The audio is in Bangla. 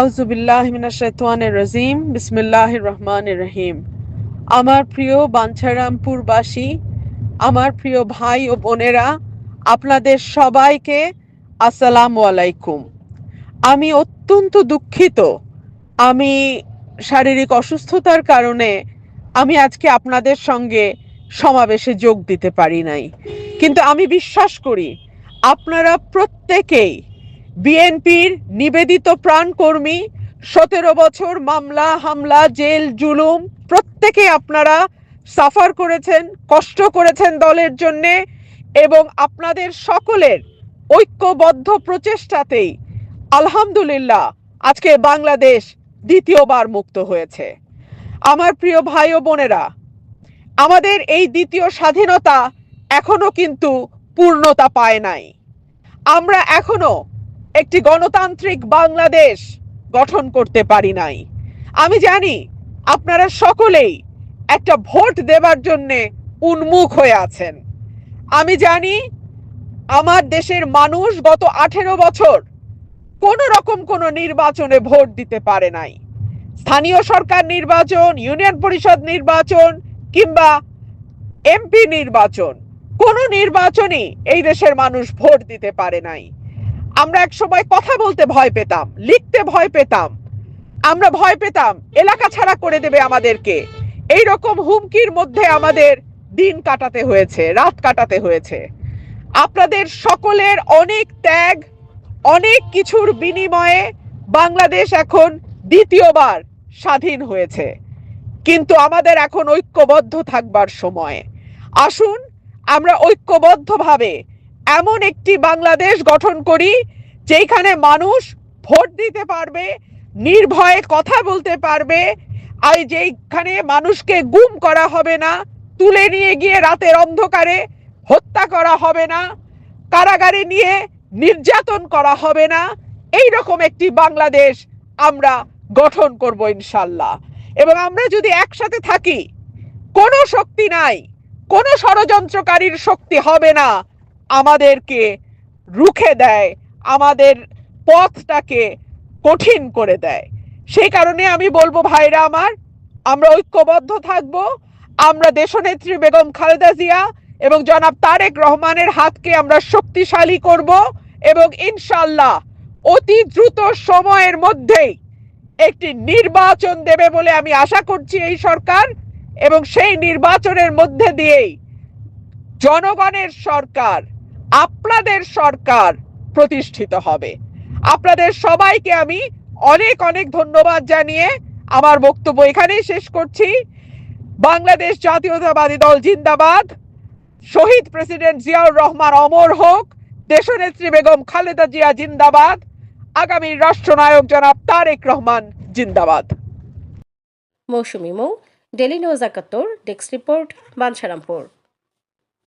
আউজুবিল্লাহ মিনাশাইতানির রাজিম, বিসমিল্লাহির রহমানির রহিম। আমার প্রিয় বাঞ্ছারামপুরবাসী, আমার প্রিয় ভাই ও বোনেরা, আপনাদের সবাইকে আসসালামু আলাইকুম। আমি অত্যন্ত দুঃখিত। আমি শারীরিক অসুস্থতার কারণে আমি আজকে আপনাদের সঙ্গে সমাবেশে যোগ দিতে পারি নাই। কিন্তু আমি বিশ্বাস করি, আপনারা প্রত্যেকেই বিএনপির নিবেদিত প্রাণকর্মী, সতেরো বছর মামলা, হামলা, জেল, জুলুম, প্রত্যেকে আপনারা সাফার করেছেন, কষ্ট করেছেন দলের জন্যে এবং আপনাদের সকলের ঐক্যবদ্ধ প্রচেষ্টাতেই আলহামদুলিল্লাহ আজকে বাংলাদেশ দ্বিতীয়বার মুক্ত হয়েছে। আমার প্রিয় ভাই ও বোনেরা, আমাদের এই দ্বিতীয় স্বাধীনতা এখনও কিন্তু পূর্ণতা পায় নাই। আমরা এখনও একটি গণতান্ত্রিক বাংলাদেশ গঠন করতে পারি নাই। আমি জানি আপনারা সকলেই একটা ভোট দেবার জন্যে উন্মুখ হয়ে আছেন। আমি জানি আমার দেশের মানুষ গত আঠেরো বছর কোনো রকম কোনো নির্বাচনে ভোট দিতে পারে নাই। স্থানীয় সরকার নির্বাচন, ইউনিয়ন পরিষদ নির্বাচন কিংবা এমপি নির্বাচন, কোনো নির্বাচনই এই দেশের মানুষ ভোট দিতে পারে নাই। আমরা এক সময় কথা বলতে ভয় পেতাম, লিখতে ভয় পেতাম। আমরা ভয় পেতাম, এলাকা ছাড়া করে দেবে আমাদেরকে। এই রকম হুমকির মধ্যে আমাদের দিন কাটাতে হয়েছে, রাত কাটাতে হয়েছে। আপনাদের সকলের অনেক ত্যাগ, অনেক কিছুর বিনিময়ে বাংলাদেশ এখন দ্বিতীয়বার স্বাধীন হয়েছে। কিন্তু আমাদের এখন ঐক্যবদ্ধ থাকবার সময়। আসুন, আমরা ঐক্যবদ্ধভাবে এমন একটি বাংলাদেশ গঠন করি যেখানে মানুষ ভোট দিতে পারবে, নির্ভয়ে কথা বলতে পারবে, আর যেখানে মানুষকে গুম করা হবে না, তুলে নিয়ে গিয়ে রাতের অন্ধকারে হত্যা করা হবে না, কারাগারে নিয়ে নির্যাতন করা হবে না এই রকম একটি বাংলাদেশ আমরা গঠন করব ইনশাল্লাহ। এবং আমরা যদি একসাথে থাকি, কোনো শক্তি নাই, কোনো ষড়যন্ত্রকারীর শক্তি হবে না আমাদেরকে রুখে দেয়, আমাদের পথটাকে কঠিন করে দেয়। সেই কারণে আমি বলব, ভাইরা আমার, আমরা ঐক্যবদ্ধ থাকব। আমরা দেশনেত্রী বেগম খালেদা জিয়া এবং জনাব তারেক রহমানের হাতকে আমরা শক্তিশালী করব এবং ইনশাল্লাহ অতি দ্রুত সময়ের মধ্যেই একটি নির্বাচন দেবে বলে আমি আশা করছি এই সরকার এবং সেই নির্বাচনের মধ্যে দিয়েই জনগণের সরকার আপনাদের সরকার প্রতিষ্ঠিত হবে। আপনাদের সবাইকে আমি অনেক অনেক ধন্যবাদ জানিয়ে আমার বক্তব্য এখানেই শেষ করছি। বাংলাদেশ জাতীয়তাবাদী দল জিন্দাবাদ। শহীদ প্রেসিডেন্ট জিয়াউর রহমান অমর হোক। দেশনেত্রী বেগম খালেদা জিয়া জিন্দাবাদ। আগামী রাষ্ট্রনায়ক জনাব তারেক রহমান জিন্দাবাদ। Mousumi Mou daily news Ekattor, desk report, Bancharampur.